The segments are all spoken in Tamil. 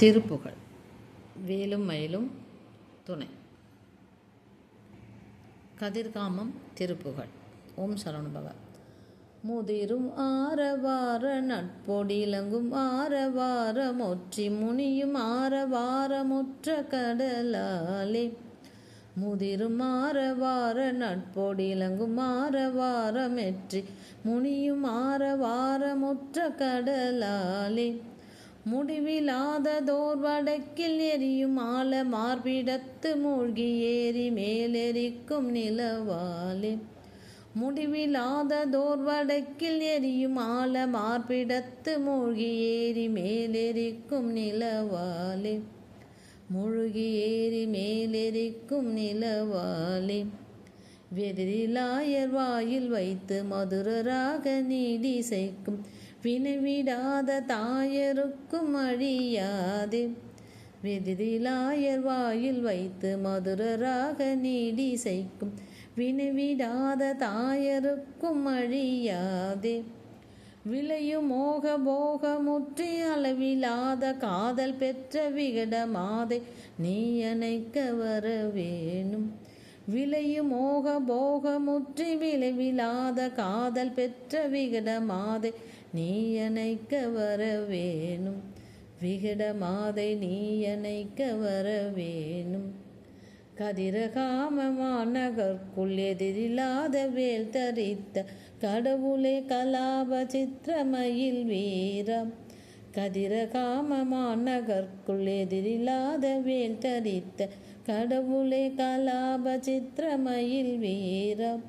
திருப்புகழ் வேலும் மயிலும் துணை. கதிர்காமம் திருப்புகழ் ஓம் சரவணபவ. முதிரும் ஆரவார நட்பொடிலங்கும் ஆரவாரம் ஒற்றி முனியும் ஆரவாரமுற்ற கடலாலே முதிரும் ஆரவார நட்பொடிலங்கும் ஆரவார மெற்றி முனியும் ஆரவாரமுற்ற கடலாலே முடிவிலாததோர் வடக்கில் எரியும் ஆல மார்பிடத்து மூழ்கி ஏறி மேலெரிக்கும் நிலவாலே முடிவிலாததோர் வடக்கில் எரியும் ஆல மார்பிடத்து மூழ்கி ஏறி மேலெரிக்கும் நிலவாலே முழுகி ஏறி மேலெரிக்கும் நிலவாலே வெதிரிலாயர் வாயில் வைத்து மதுரராக நீடி செய்க்கும் வினைவிடாத தாயருக்கும் அழியாதே. வெதிரிலாயர் வாயில் வைத்து மதுரராக நீடி செய்க்கும் வினவிடாத தாயருக்கும் அழியாதே. விளையும் மோக போக முற்றி அளவிலாத காதல் பெற்ற விகடமாதை நீ அணைக்க வர வேணும் விளையும் மோக போக முற்றி விளைவிலாத காதல் பெற்ற விகடமாதை நீ அணைக்க வர வேணும் விகடமாதை நீ அணைக்க வர வேணும் கதிரகாமமாநகர்க்குள் எதிரில்லாத வேல் தரித்த கடவுளே கலாப சித்திரமயில் வீரம். கதிரகாமமாநகர்க்குள் எதிரில்லாத வேல் தரித்த கடவுளே கலாப சித்திரமயில் வீரம்.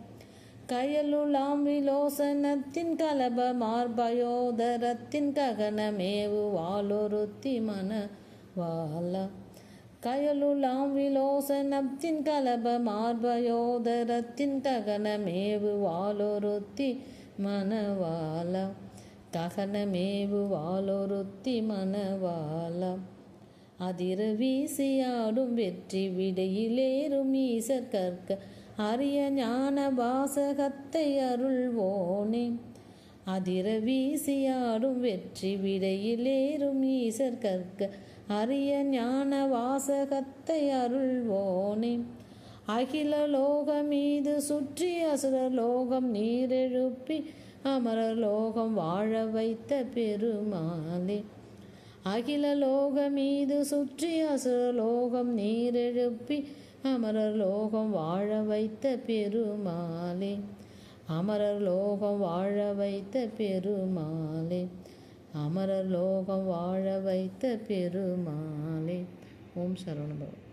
கயலுலாம் விலோசனத்தின் கலப மார்பயோதரத்தின் ககனமேவு வாலொருத்தி மன வாலா கயலுலாம் விலோசனத்தின் கலப மார்பயோதரத்தின் ககனமேவு வாலொருத்தி மனவாலா ககனமேவு வாலொருத்தி மனவாலா அதிர வீசியாடும் வெற்றி விடையிலேறும் ஈசர் கற்க அரிய ஞான வாசகத்தை அருள்வோனே. அதிர வீசியாடும் வெற்றி விடையிலேறும் ஈசர் கற்க அரிய ஞான வாசகத்தை அருள்வோனே. அகில லோகம் மீது சுற்றி அசுர லோகம் நீரெழுப்பி அமர லோகம் வாழ வைத்த பெருமாளே. அகில லோகமீது சுற்றி அசுர லோகம் நீரெழுப்பி அமரர் லோகம் வாழ வைத்த பெருமாளே. அமரர் லோகம் வாழ வைத்த பெருமாளே. அமரர் லோகம் வாழ வைத்த பெருமாளே. ஓம் சரவணபவன்